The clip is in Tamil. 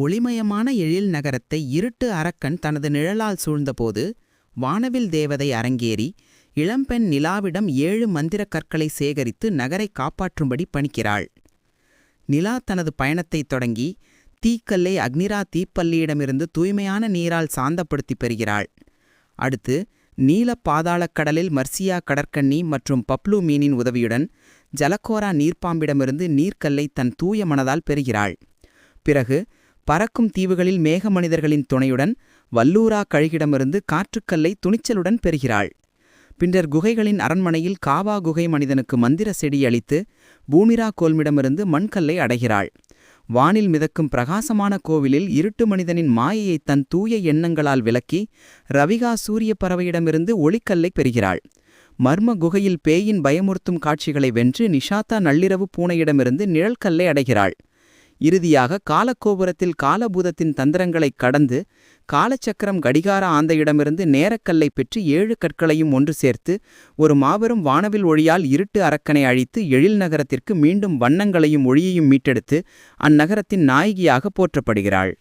ஒளிமயமான எழில் நகரத்தை இருட்டு அரக்கன் தனது நிழலால் சூழ்ந்தபோது வானவில் தேவதை அரங்கேறி இளம்பெண் நிலாவிடம் ஏழு மந்திரக் கற்களை சேகரித்து நகரை காப்பாற்றும்படி பணிக்கிறாள். நிலா தனது பயணத்தைத் தொடங்கி தீக்கல்லை அக்னிரா தீப்பள்ளியிடமிருந்து தூய்மையான நீரால் சாந்தப்படுத்தி பெறுகிறாள். அடுத்து நீல பாதாளக் கடலில் மர்சியா கடற்கன்னி மற்றும் பப்ளு மீனின் உதவியுடன் ஜலக்கோரா நீர்ப்பாம்பிடமிருந்து நீர்க்கல்லை தன் தூய மனதால் பெறுகிறாள். பிறகு பறக்கும் தீவுகளில் மேக மனிதர்களின் துணையுடன் வல்லூரா கழுகிடமிருந்து காற்றுக்கல்லை துணிச்சலுடன் பெறுகிறாள். பின்னர் குகைகளின் அரண்மனையில் காவா குகை மனிதனுக்கு மந்திர செடி அளித்து பூமிரா கோல்மிடமிருந்து மண்கல்லை அடைகிறாள். வானில் மிதக்கும் பிரகாசமான கோவிலில் இருட்டு மனிதனின் மாயையை தன் தூய எண்ணங்களால் விலக்கி ரவிகா சூரிய பறவையிடமிருந்து ஒளிக்கல்லை பெறுகிறாள். மர்ம குகையில் பேயின் பயமுறுத்தும் காட்சிகளை வென்று நிஷாத்தா நள்ளிரவு பூனையிடமிருந்து நிழல்கல்லை அடைகிறாள். இறுதியாக காலக்கோபுரத்தில் காலபூதத்தின் தந்திரங்களைக் கடந்து காலச்சக்கரம் கடிகார ஆந்தையிடமிருந்து நேரக்கல்லை பெற்று ஏழு கற்களையும் ஒன்று சேர்த்து ஒரு மாபெரும் வானவில் ஒளியால் இருட்டு அரக்கனை அழித்து எழில் நகரத்திற்கு மீண்டும் வண்ணங்களையும் ஒளியையும் மீட்டெடுத்து அந்நகரத்தின் நாயகியாக போற்றப்படுகிறாள்.